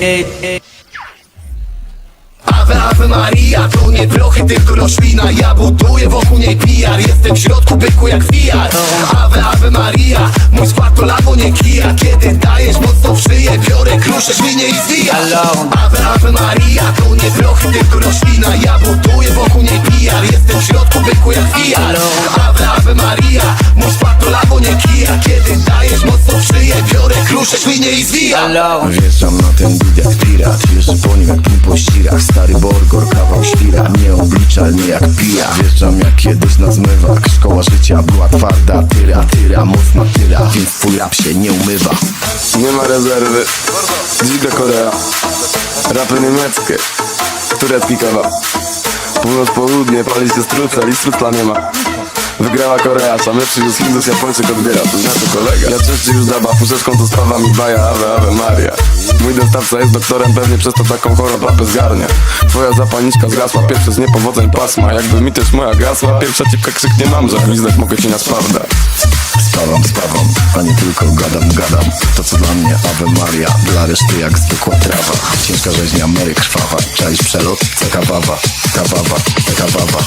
eight, eight. Ave, Ave Maria, to nie prochy, tylko roślina. Ja buduję wokół niej PR. Jestem w środku byku jak VR Ave, Ave Maria, mój skład to lawo, nie kija. Kiedy dajesz mocno w szyję Biorę kruszę, świnie i zwija Ave, Ave Maria, to nie prochy, tylko roślina. Ja buduję wokół niej PR. Jestem w środku byku jak VR Ave, Ave Maria, mój skład to lawo, nie kija. Kiedy dajesz mocno w szyję Biorę kruszę, świnie i zwija Wjeżdżam na ten bit jak pirat. Wjeżdżę po nim jak po ścirach Stary borgor, kawał świra Nieobliczalnie jak pija. Wjeżdżam jak kiedyś na zmywak. Szkoła życia była twarda Tyra, tyra, mocna tyra Więc twój rap się nie umywa. Nie ma rezerwy. Dzika Korea. Rapy niemieckie. Turecki kawał. Północ, południe, pali się strucel i strucla nie ma Wygrała Korea, same przywiózł Hindus, Japończyk odbiera, to znaczy kolega. Ja czyszczy już daba, puszeczką to sprawa mi baja, Ave, Ave Maria. Mój dostawca jest doktorem, pewnie przez to taką chorą lapę zgarnia Twoja zapalniczka zgasła, pierwszy z niepowodzeń pasma. Jakby mi też moja gasła, pierwsza cipka krzyknie mam, że gwizdek mogę ci na sprawdę Spawam, spawam, a nie tylko gadam, gadam. To co dla mnie Ave Maria Dla reszty jak zwykła trawa. Ciężka rzeźnia, Mary krwawa Czaisz przelot, ceka wawa Kawawa, kawawa.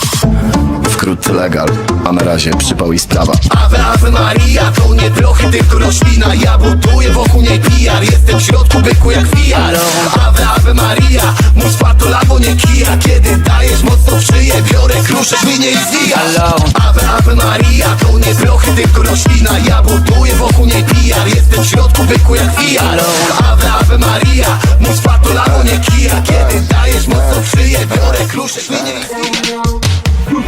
Wkrótce legal, a na razie przypał i sprawa. Ave, Ave Maria, to nie prochy, tylko roślina Ja buduję wokół niej PR Jestem w środku byku jak VR Ave, Ave Maria, mój to lawo, nie kija. Kiedy dajesz mocno w szyję Biorę kruszę, świnie i zwija. Ave, Ave Maria, to nie prochy, tylko roślina Ja buduję wokół niej PR Jestem w środku byku jak VR Ave, Ave Maria, to lawo, nie kija Kiedy dajesz mocno w szyję Biorę i zwija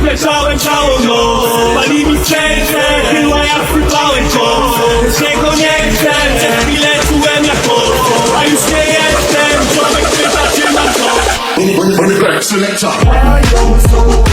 Leżałem całą noc Pali mi serce Była jak sypałem to Czego nie chcę Przez chwilę czułem jak moc A już nie jestem Człowiek pyta czy mam to Esto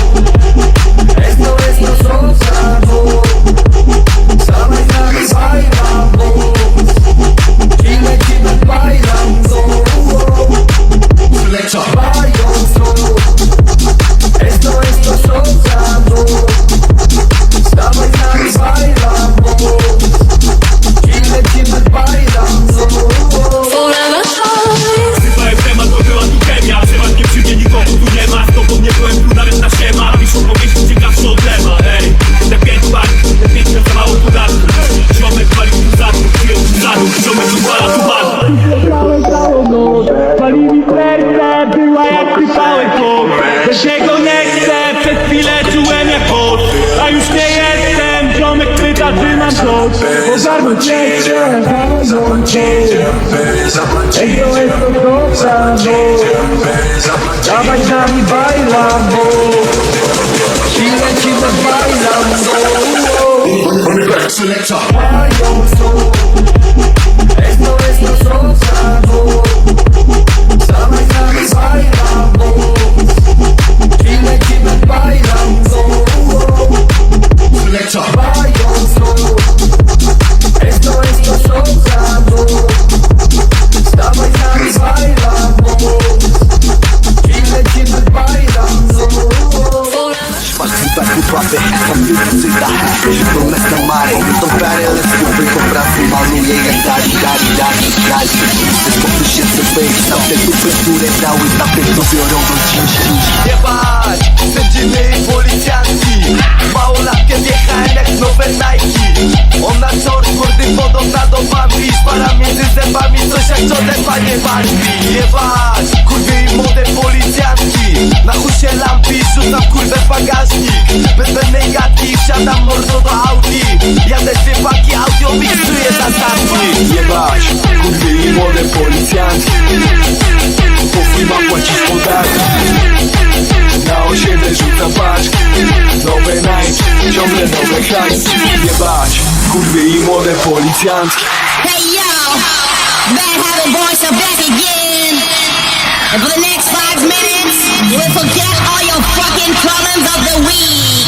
selector. Pewno biorą do dziś Jebać, sędzimy i policjanci Małolatkiem jechałem jak nowe Nike. Ona czort, mordy podobna do Bambi. Szpara między zębami, coś jak czorne panie Bambi. Jebać, Na chuj się lampi, rzucam kurwę w bagażnik. Bez zbędnej gadki, wsiadam mordo do Audi. Jadę dwie paki, audio miksuję za zamki Jebać, kurwy i młode policjantki Po chuj ma płacić podatki na osiedle rzucam paczki. Nowe Nike, ciągle nowe hajsy. Jebać, kurwy i młode policjantki Hey yo, bad habit boys are back again. And for the next five minutes, we'll forget all your fucking problems of the week.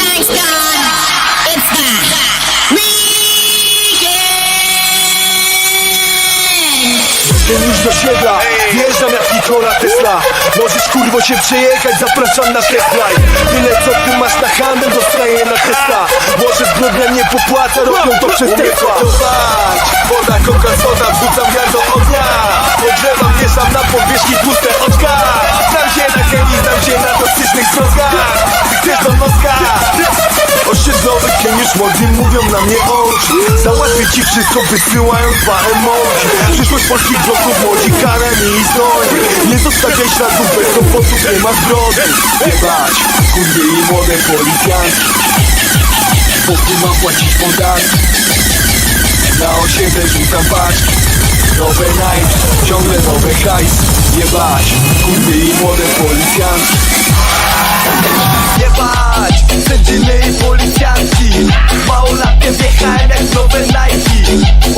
Thanks God, it's the weekend. Do siedla, wjeżdżam jak Nikola Tesla. Możesz kurwo się przejechać, zapraszam na Tesla Tyle co ty masz na handel, dostaję na Tesla. Może zbrodnia nie popłaca, robią to przez Tesla. woda, koka, soda, wrzucam wiatr do ognia Podgrzewam, mieszam na powierzchni puste oczka Znam się na chemii, znam się na toksycznych związkach Ty chcesz do noska Osiedlowy geniusz młodzi mówią na mnie oczy. Załatwię ci wszystko wysyłając dwa emoji. Przyszłość polskich bloków młodzi karami i znoi Nie zostawiaj śladów bez kłopotów, nie ma zbrodni Jebać, kurwie i młode policjantki tu mam płacić podatki. Na osiedle rzucam paczki. Nowe night, ciągle nowe hajs Jebać, kurwie i młode policjantki Jebać, sędziny i policjanci. Małolatkiem wjechałem jak nowe Nike.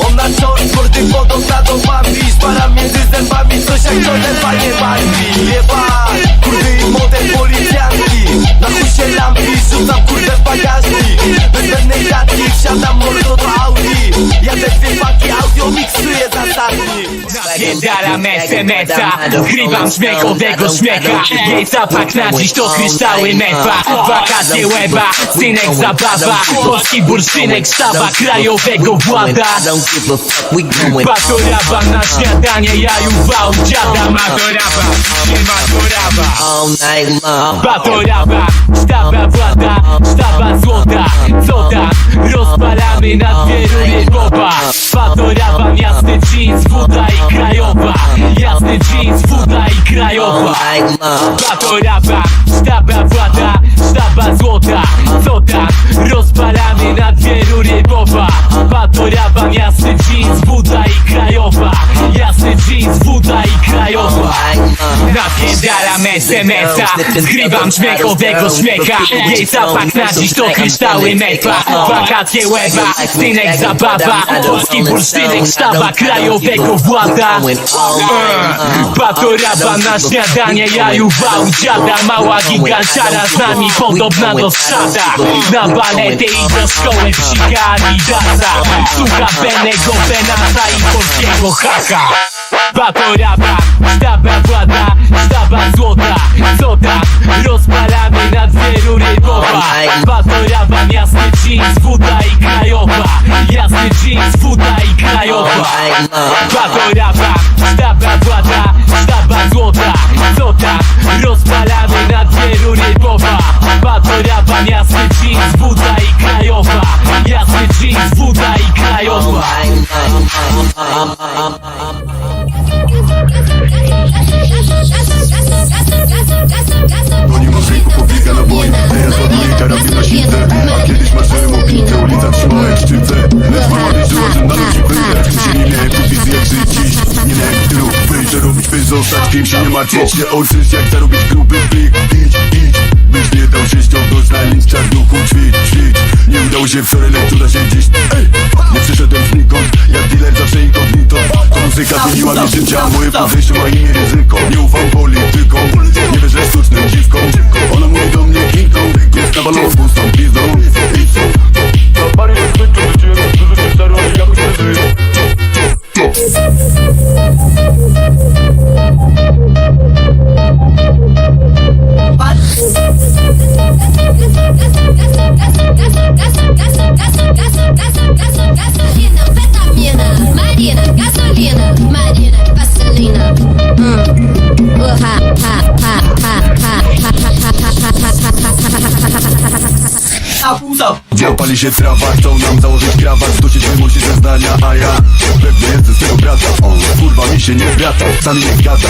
Ona czort, mordy podobna do Bambi Spara między zębami, coś jak Jordan, panie Bambi Jebać, kurwy i młode policjantki Na chuj się lampi, rzucam kurwę w bagażnik Bez żadnej gadki, wsiadam mordo do Audi. Jadę dwie paki, audio miksuję zasadnik Napierdalam SMS-a Ukrywam śmiechowego śmiecha. Jej zapach na dziś to kryształy mefa Wakacje łeba, synek zabawa Polski bursztynek sztaba krajowego włada Batoraba na śniadanie, jaju wał dziada Matoraba, nie long. Batoraba, sztaba włada, sztaba złota Co tam? Rozpalamy na dwie rury boba Batoraba, miasty jeans, woda i krajowa Jasny jeans, woda i krajowa. Batoraba, sztaba włada, sztaba złota Co tam? Rozpalamy na dwie rury boba Batoraba, miasty jeans, woda i krajowa. Jasny jeans, woda i krajowa. Napierdalam SMS-a Zgrywam śmiechowego śmiecha Jej zapach na dziś to kryształy mefa Wakacje łeba, synek zabawa. Polski bursztynek sztaba krajowego włada. Batoraba na śniadanie, jaju wał. Dziada Mała giganciara z nami podobna do strzada Na balety i do szkoły psika Adidasa Słucha Benego Benasa i polskiego haka Batoraba, sztaba włada, sztaba złota Co tam? Rozpalamy na dwie rury boba Batoraba, miasty jeans, woda i krajowa Jasny jeans, woda i krajowa Batoraba, sztaba włada, sztaba złota Co tam? Rozpalamy na dwie rury boba Batoraba, miasty jeans, woda i krajowa Jasny jeans, woda i krajowa Oni zostać się nie martwić się o czyś Jak zarobić gruby byk. Idź, idź Byś nie dał się ściągnąć na nic czarnuchu Ćwicz, ćwicz. Nie udało się wczoraj, lecz uda się dziś Ej, nie przyszedłem znikąd Jak dealer zawsze inkognito To muzyka zmieniła mi życia Moje podejście ma imię ryzyko. Nie ufam politykom Nie wierzę sztucznym dziwkom. Ona mówi do mnie Kinką Jest nawalą z pustą pizdą That's pali się trawa, chcą nam założyć krawat Wrócić wymusi zeznania, a ja Pewnie jestem z tego brata. Kurwa mi się nie zgrata, wcale nie zgada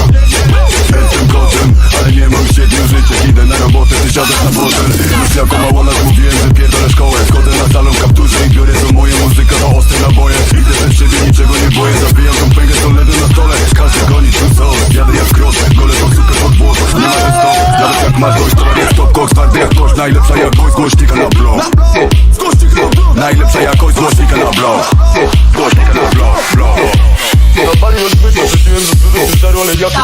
Jestem kotem, ale nie mam siedmiu życia Idę na robotę, ty siadasz na fotel Już jako małolat mówiłem, że pierdolę szkołę. Wchodzę na salon kapturze i biorę to moje muzyka To ostre naboje, idę też siebie, niczego nie boję. Zabijam tą pęgę, to lewy na stole Każdy goni tu co, jadę jak krok Golę tą sukę pod błoto, nie ma to Nawet jak masz dość, to jest top koks Twardy jak kość, najlepsza jakość Głośnika na blok Najlepsza jakość złośnika na blok Złośnika na blok, blok Na bali rozbyty, rzuciłem z dużo żaru, ale ja to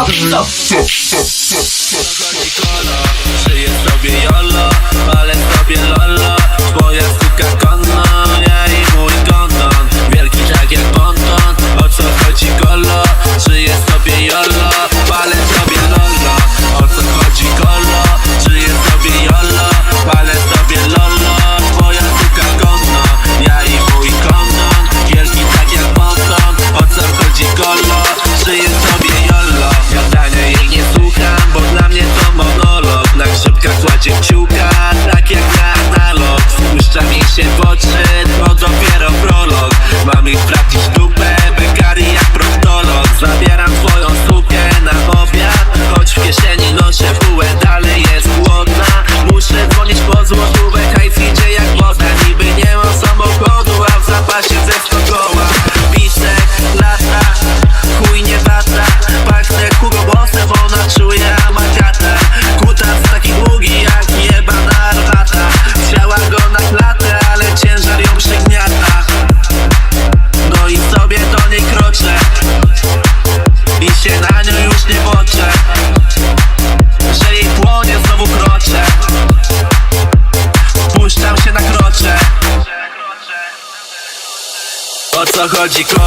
só de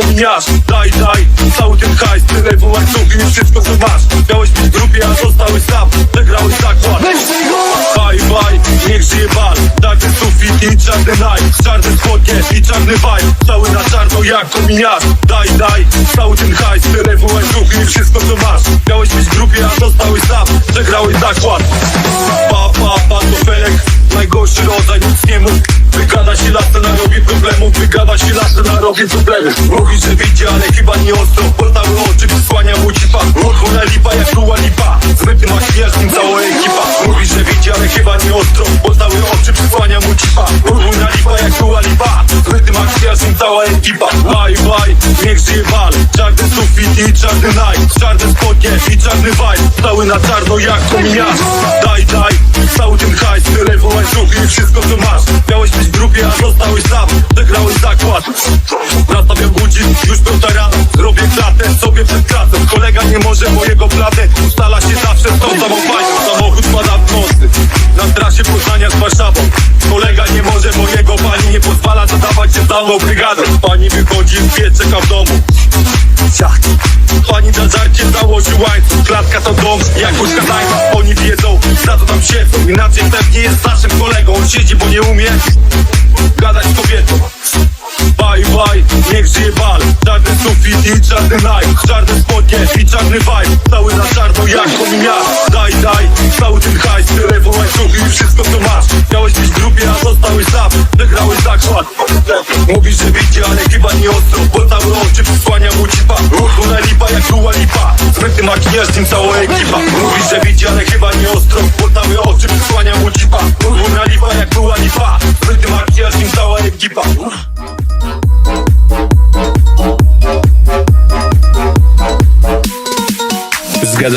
kominiarz Daj, daj, cały ten hajs Telefon, łańcuchy i wszystko co masz. Miałeś być w grupie, a zostałeś sam. Przegrałeś zakład Bye bye, niech żyje bal. Czarny sufit i czarny knife Czarne spodnie i czarny vibe. Cały na czarno jak kominiarz. Daj, daj, cały ten hajs Telefon, łańcuchy i wszystko co masz. Miałeś być w grupie, a zostałeś sam. Przegrałeś zakład Pa, pa, pa, to Felek. Najgorszy rodzaj, nic nie mów Się lasem, narobi problemów Wygada się lasem, narobi problemów Mówi, że widzi, ale chyba nie ostro Portały oczy, przysłania mu cipa Urwuna lipa jak tuła lipa. Zmyty makijaż, nim cała ekipa. Mówi, że widzi, ale chyba nie ostro Portały oczy, przysłania mu cipa Urwuna lipa jak tuła lipa. Zmyty makijaż, nim cała ekipa. Bye, bye, niech żyje bal Czarny sufit i czarny night Czarne spodnie i czarny vibe. Cały na czarno jak kominiarz Daj, daj, cały ten hajs Telefon, łańcuchy i wszystko co masz. Miałeś być w grupie, a zostałeś sam. Przegrałeś zakład. Nastawiam budzik, już piąta rano Robię klatę sobie przed klasą Kolega nie może mojego platę. Ustala się zawsze z tą samą panią Samochód pada w nocy. Na trasie Poznania z Warszawą. Kolega nie może mojego pani Nie pozwala zadawać się za mną brygadą. Pani wychodzi, wie, czeka w domu. Ciach. Pani na żarcie założył łańcuch. Klatka to dom, jak wiedzą, siedzą Inaczej pewnie jest naszym kolegą. On siedzi, bo nie umie Gadać z kobietą. Bye bye, niech żyje bal. Czarny sufit i czarny night Czarne spodnie i czarny vibe. Cały na czarno jak kominiarz Daj, daj, cały ten hajs Telefon, łańcuchy i wszystko co masz. Miałeś być w a zostałeś sam. Wygrałeś zakład. Mówisz, że widzi, ale chyba nie ostro Bo cały oczy przysłania mu cipa. Urwuna lipa jak tuła lipa. Zmyty makijaż, tym cała ekipa. Mówisz, że widzi, ale chyba nie ostro Bo cały oczy przysłania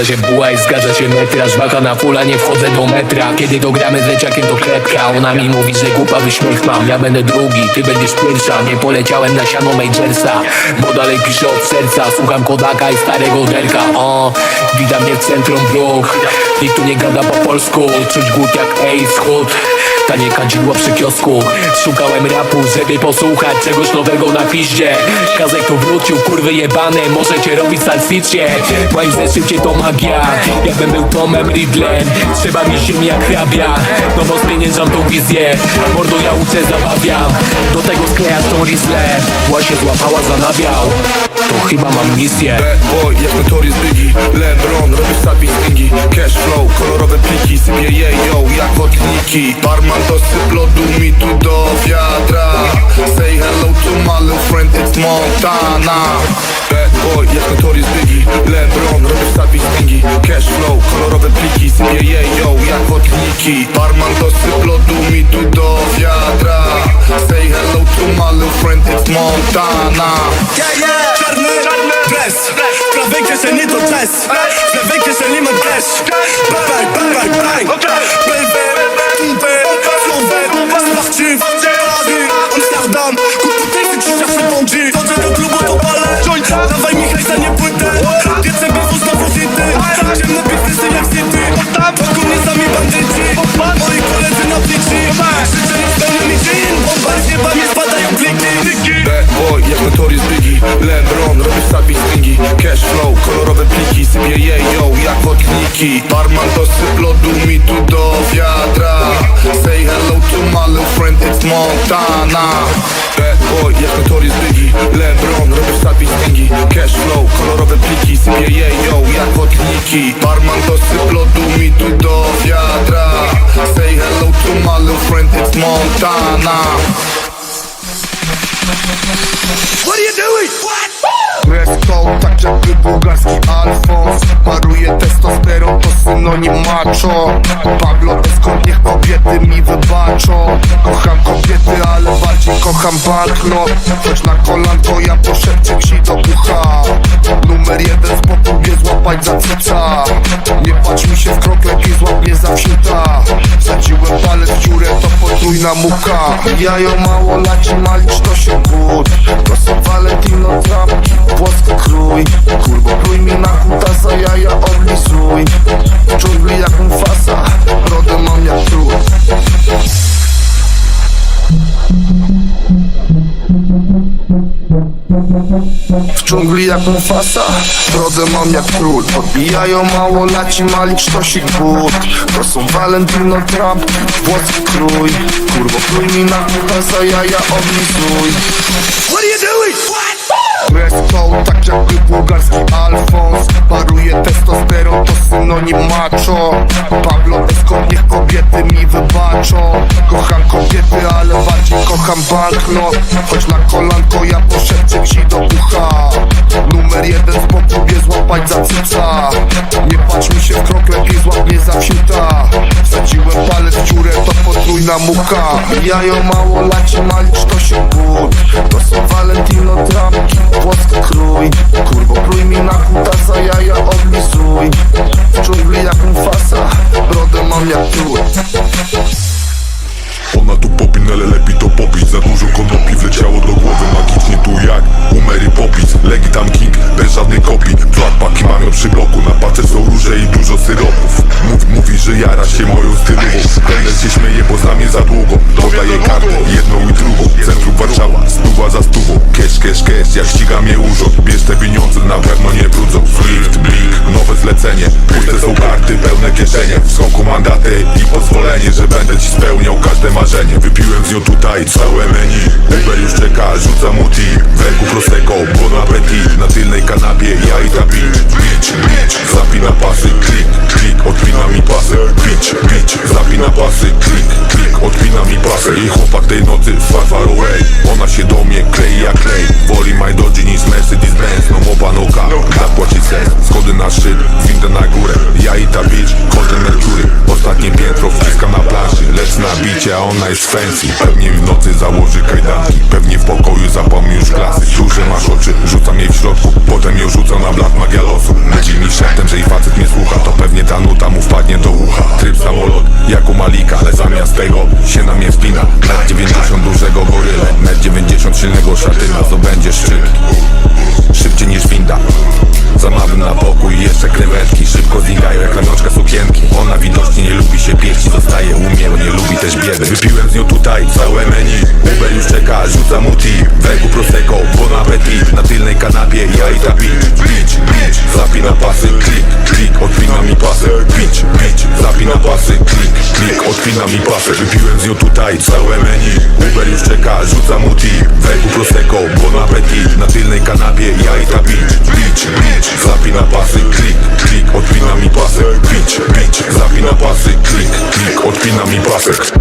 Zgadza się bułaj, zgadza się metraż Baka na fula, nie wchodzę do metra. Kiedy dogramy z leciakiem to klepka Ona mi mówi, że głupawy śmiech mam. Ja będę drugi, ty będziesz pierwsza. Nie poleciałem na siano Majorsa Bo dalej piszę od serca. Słucham Kodaka i starego Derka o, Witam mnie w centrum dróg Nikt tu nie gada po polsku. Czuć głód jak Ace Hood Tanie kadzidło przy kiosku. Szukałem rapu, żeby posłuchać czegoś nowego na piździe. Kazek tu wrócił, kurwy jebane Możecie robić salsicie Moim zeszycie to magia. Jakbym był Tomem Riddlem. Trzeba mi ziemi jak hrabia. No bo spieniężam tą wizję. Mordo ja uczę, zabawiam. Do tego sklejasz tą rizlę Właśnie złapała za nabiał To chyba mam misję. Bad boy, jak Notorious Biggie Lebron, robię stawi stringi Cash flow, kolorowe pliki Sypię je, yo, jak wodniki Barman dosyp lodu mi tu do wiadra Say hello to my little friend, it's Montana. Bad boy, jak Notorious Biggie Lebron, robię stawi stringi Cash flow, kolorowe pliki. Je, yo, jak wodniki. Barman dosyp lodu mi tu do wiadra Say hello to my little friend, it's Montana. Czarny dres W prawej kieszeni to jazz W lewej kieszeni ma cash. Bang, bang, bang, bang Baby, tumper, flower Sprawdźcie w Paris, Amsterdam. Kup butelki, ci zawsze bądzi Chodzę do klubu, to Dawaj mi hajsa, nie płytę. Wiece BW znowu hity Ciemne biznesy jak city. Wokół mnie sami bandyci. Moi koledzy na pliczy Życzę mi spełniam dzień. Bomba z nieba mi spadają pliki. Bad boy, jak Notorious Biggie. Lebron, stawi stringi Cash flow, kolorowe pliki. Sypię je, yo, jak Barman wodniki Barman dosyp lodu mi tu do wiadra. Say hello to my little friend, it's Montana. What are you doing? Dress code, tak jakby bułgarski Alfons. Paruje testosteron, to synonim macho. Pablo Escobar, niech kobiety mi wybaczą. Kocham kobiety, ale bardziej kocham banknot Choć na kolanko ja poszepczę ci do Numer jeden z mnie złapać za Nie patrz mi się w krok, lepiej złap mnie za wsiuta Wsadziłem palec w dziurę, to potrójna muka. Jajo mało laci, malicz to się but To są Valentino trampki, włoski krój. Kurbo, pluj mi na kutasa, jaja oblizuj W dżungli jak Mufasa, brodę mam jak trud W dżungli jak Mufasa, brodę mam jak król. Podbijają mało laci, mali sztosik but. To są Valentino Trump, włoski krój Kurwo, pluj mi na kutasa, jaja oblizuj What are you doing? Dress tak jakby bułgarski Alfons. Paruje testosteron, to synonim macho. Pablo Escobar, niech kobiety mi wybaczą. Kocham kobiety, ale bardziej kocham banknot Choć na kolanko ja poszepczę ci do ucha. Numer jeden z boku mnie złapać za cyca. Nie patrz mi się w krok, lepiej złap mnie za Wsadziłem palec w dziurę, to potrójna muka. Jajo mało laci, malicz to się but. To są Valentino trampki, włoski krój Kurbo, pluj mi na kutasa, jaja oblizuj W dżungli jak Mufasa, brodę mam jak trud Ona tu popin, ale lepiej to popić. Za dużo konopi wleciało do głowy Magicznie tu jak u Mary Poppins. Legi tam King, bez żadnej kopii. Flatpaki mam ją przy bloku Na pace są róże i dużo syropów. Mów, Mówi, że jara się moją stylową Kelner się śmieje, bo za mnie za długo. Podaję kartę, jedną i drugą. Centrum Warszawa, stuwa za stówą Cash, cash, cash, jak ściga mnie urząd Bierz te pieniądze, na pewno nie brudzą. Swift, blink, nowe zlecenie. Puste są karty, pełne kieszenie. W skoku mandaty i pozwolenie Że będę ci spełniał każde marzenie. Wypiłem z nią tutaj całe menu. Uber już czeka, rzuca mu tea W ręku prosecco, bon appetit Na tylnej kanapie, ja i ta bitch. Bitch, bitch, zapina pasy Klik, klik, odpina mi pasy. Bitch, bitch, zapina pasy Klik, klik, odpina mi pasy. Jej chłopak tej nocy far, far away. Ona się do mnie klei jak klej Woli my Dodge niż Mercedes Benz No mopa, no car, zapłaci sens Schody na szczyt, windę na górę. Ja i ta bitch, kontent Mercury. Ostatnie piętro wciskam na planszy Lecz na bicie, a ona jest fancy. Pewnie w nocy założy kajdanki Pewnie w pokoju zapomni już klasy. Duże masz oczy, rzucam jej w środku Potem ją rzucam na blat magia losu Mówi mi szeptem, że jej facet mnie słucha To pewnie ta nuta mu wpadnie do ucha. Tryb samolot, jak u Malika Ale zamiast tego się na mnie wspina Metr 90 dużego goryle Metr 90 silnego szatyna To będzie szczyt Szybciej niż winda. Zamawiam na pokój jeszcze krewetki Szybko znikają jak ramionczka sukienki. Ona widocznie nie lubi się pieści Zostaje u mnie, bo nie lubi też biedy. Wypiłem z nią tutaj całe menu. Uber już czeka, rzuca mu tea W ręku prosecco, bon appetit Na tylnej kanapie ja i ta bitch Bitch, bitch, zapina pasy Klik, klik, odpina mi pasy Bitch, bitch, zapina pasy Klik, klik, odpina mi pasy. Wypiłem z nią tutaj całe menu. Uber już czeka, rzuca mu tea W ręku prosecco, bon appetit Na tylnej kanapie ja ta bitch Bitch, bitch, zapina pasy Klik, klik, odpina mi pasy Bitch, bitch, zapina pasy Klik, klik, odpina mi pasek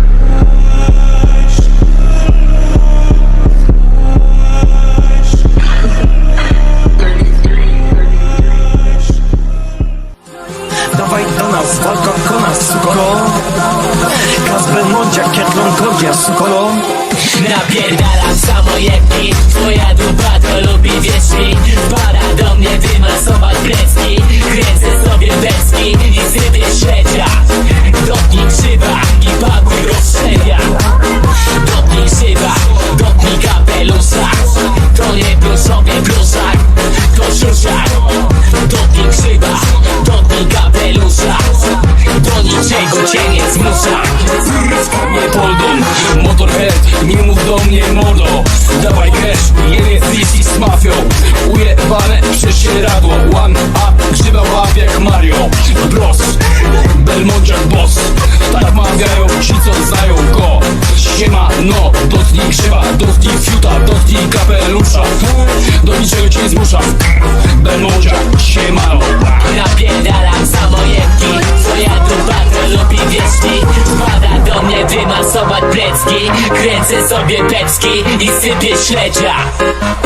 kostki i sypie śledzia.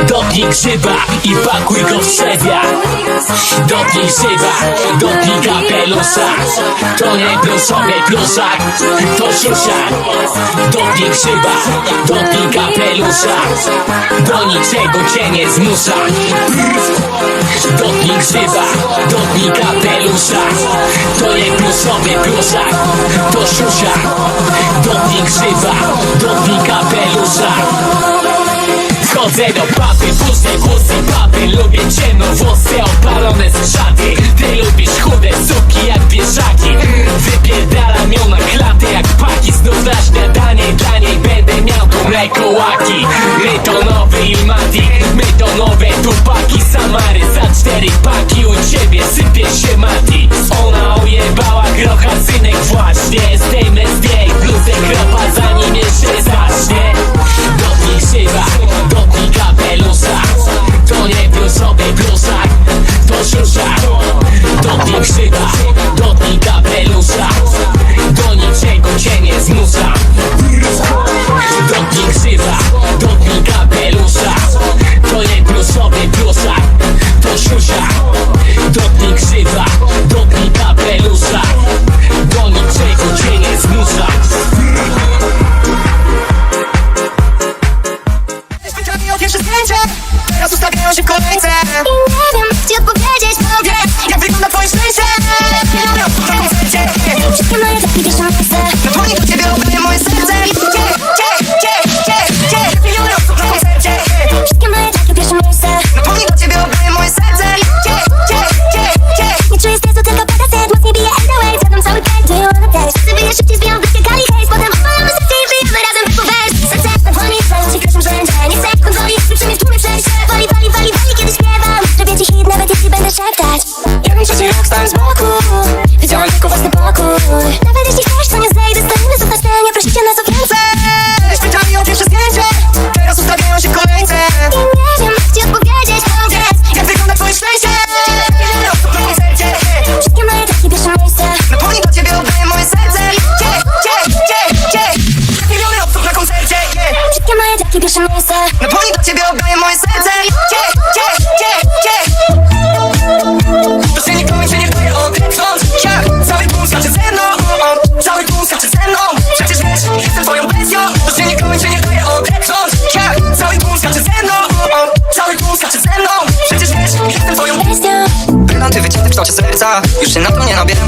Dotknij grzyba i pakuj go w śledzia. Dotknij grzyba, dotknij kapelusza. To nie pluszowy pluszak, to siusiak Dotknij grzyba, dotknij kapelusza. Do niczego cię nie zmusza. Dotknij grzyba, dotknij kapelusza. To nie pluszowy pluszak, to siusiak Dotknij grzyba Chodzę do papy, puste włosy papy Lubię ciemno włosy opalone z szaty Ty lubisz chude suki jak wieszaki Wypierdala ją na klaty jak paki. Znów na śniadanie dla niej będę miał tu mleko łaki My to nowy Ilmati, my to nowe tupaki. Samary za cztery paki u ciebie sypie się mati. Ona ojebała grocha synek właśnie Zdejmę zdjęć bluzę kropa zanim jeszcze zacznie. Dotknij szyba, dotknij glosach Do siusia, do nich szyba Do nich kapelusza Do niczego cię nie zmusza. Do nich krzywa, do kapelusza To nie To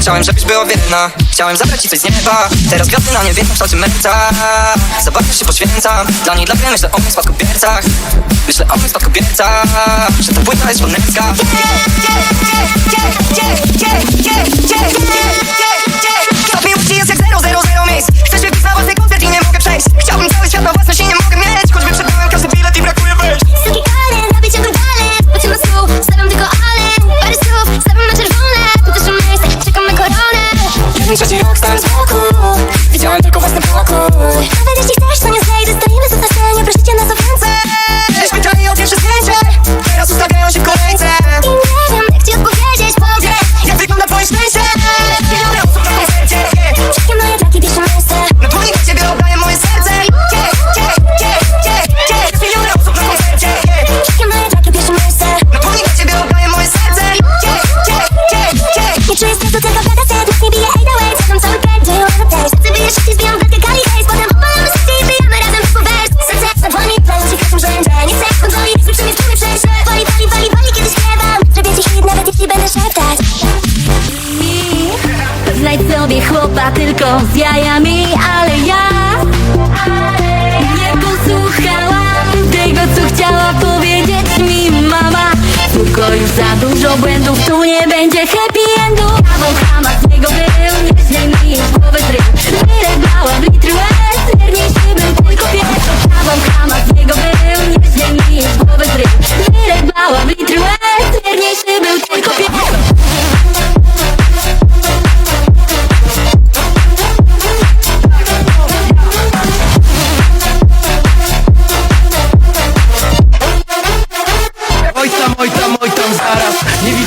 Chciałem, żebyś była wierna Chciałem zabrać ci coś z nieba. Teraz gwiazdy na niebie są w kształcie merca Zabawisz się poświęcam Dla niej, dla mnie myślę o moich spadkobiercach. Myślę o moich spadkobiercach Że ta płyta jest szpanecka yeah, yeah, yeah.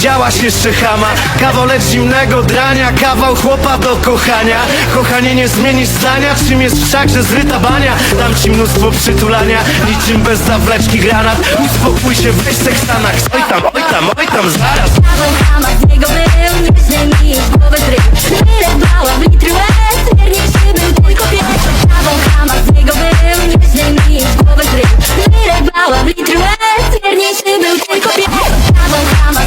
widziałaś jeszcze chama Kawałek zimnego drania, kawał chłopa do kochania. Kochanie nie zmienisz zdania, czym jest wszakże zryta bania. Dam ci mnóstwo przytulania, niczym bez zawleczki granat. Uspokój się, weź sekstanach, oj tam, oj tam, oj tam, zaraz. Kawał chama, z niego był, nieźle mi głowy tryb Tyle brała w litry łez, wierniejszy był tylko pies Kawał chama, z niego był, nieźle mi głowy tryb Tyle brała w litry łez, wierniejszy był tylko pies Kawał chama,